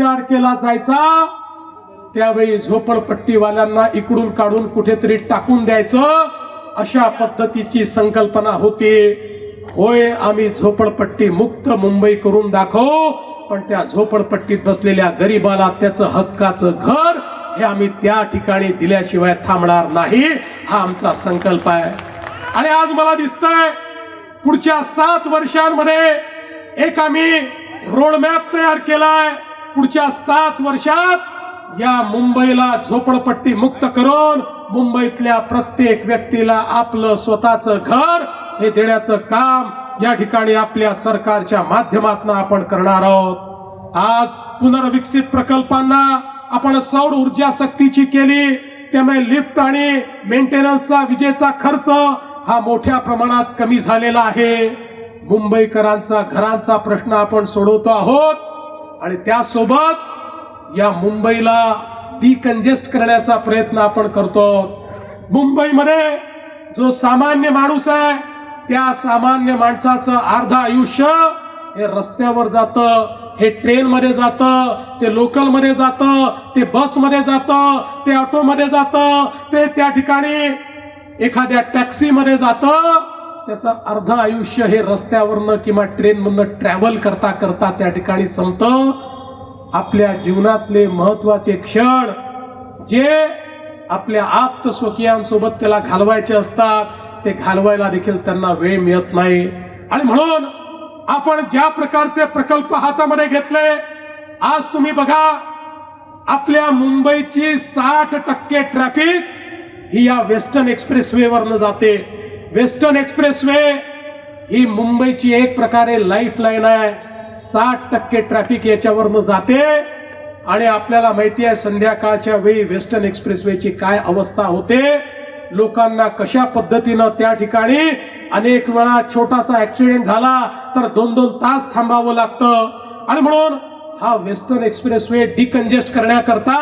केला जायचा त्यावेळी झोपडपट्टीवाल्यांना इकडून काढून कुठेतरी टाकून द्यायचं अशा पद्धतीची संकल्पना होती. होय आम्ही झोपडपट्टी मुक्त मुंबई करून दाखव पण त्या झोपडपट्टीत बसलेल्या गरीबाला त्याचं हक्काचं घर हे आम्ही त्या ठिकाणी दिल्याशिवाय थांबणार नाही हा आमचा संकल्प आहे. आणि आज मला दिसतंय पुढच्या सात वर्षांमध्ये एक आम्ही रोडमॅप तयार केलाय. पुढच्या सात वर्षात या मुंबईला झोपडपट्टी मुक्त करून मुंबईतल्या प्रत्येक व्यक्तीला आपलं स्वतःचं घर हे देण्याचं काम या ठिकाणी आपल्या सरकारच्या माध्यमातून आपण करणार आहोत. आज पुनर्विकसित प्रकल्पांना आपण सौर ऊर्जा सक्तीची केली त्यामुळे लिफ्ट आणि मेंटेनन्सचा विजेचा खर्च हा मोठ्या प्रमाणात कमी झालेला आहे. मुंबईकरांचा घरांचा प्रश्न आपण सोडवतो आहोत. आणि त्यासोबत या मुंबईला डिकंजेस्ट करण्याचा प्रयत्न आपण करतो. मुंबईमध्ये जो सामान्य माणूस आहे त्या सामान्य माणसाचं अर्धा आयुष्य हे रस्त्यावर जातं हे ट्रेनमध्ये जातं ते लोकलमध्ये जातं ते बसमध्ये जातं ते ऑटोमध्ये जातं ते त्या ठिकाणी एखाद्या टॅक्सीमध्ये जातं त्याचं अर्ध आयुष्य हे रस्त्यावरनं किंवा ट्रेनमधनं ट्रॅव्हल करता करता त्या ठिकाणी संपतं. आपल्या जीवनातले महत्त्वाचे क्षण जे आपल्या आप्त स्वकीयांसोबत त्याला घालवायचे असतात ते घालवायला देखील त्यांना वेळ मिळत नाही. आणि म्हणून आपण ज्या प्रकारचे प्रकल्प हातामध्ये घेतले आज तुम्ही बघा आपल्या मुंबईची साठ टक्के ट्रॅफिक ही या वेस्टर्न एक्सप्रेस वेवरनं जाते. वेस्टर्न एक्सप्रेस वे ही मुंबईची एक प्रकारे लाईफ लाईन आहे. साठ टक्के ट्रॅफिक याच्यावरनं जाते. आणि आपल्याला माहिती आहे संध्याकाळच्या वेळी वेस्टर्न एक्सप्रेसवेची काय अवस्था होते. लोकांना कशा पद्धतीनं त्या ठिकाणी अनेक वेळा छोटासा ऍक्सिडेंट झाला तर दोन दोन तास थांबावं लागतं. आणि म्हणून हा वेस्टर्न एक्सप्रेसवे डिकंजेस्ट करण्याकरता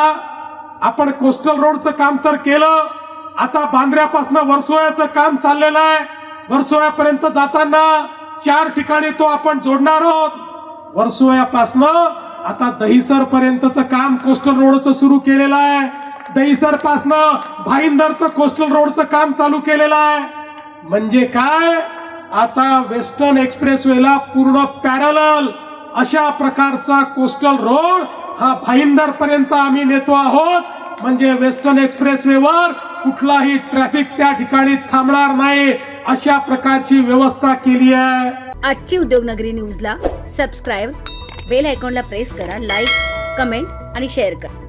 आपण कोस्टल रोडचं काम तर केलं. आता बांद्र्यापासून वर्सोयाचं काम चाललेलं आहे. वर्सोयापर्यंत जाताना चार ठिकाणी तो आपण जोडणार आहोत. वर्सोयापासनं आता दहिसर पर्यंतचं काम कोस्टल रोडचं सुरू केलेलं आहे. दहिसर पासनं भाईंदरचं कोस्टल रोडचं काम चालू केलेलं आहे. म्हणजे काय? आता वेस्टर्न एक्सप्रेसवेला पूर्ण पॅरल अशा प्रकारचा कोस्टल रोड हा भाईंदर पर्यंत आम्ही नेतो आहोत. म्हणजे वेस्टर्न एक्सप्रेसवेवर कुठलाही ट्रॅफिक त्या ठिकाणी थांबणार नाही. अशा प्रकारची व्यवस्था केली आहे. आजची उद्योगनगरी न्यूजला सबस्क्राईब बेल आयकॉनला प्रेस करा लाईक कमेंट आणि शेअर करा.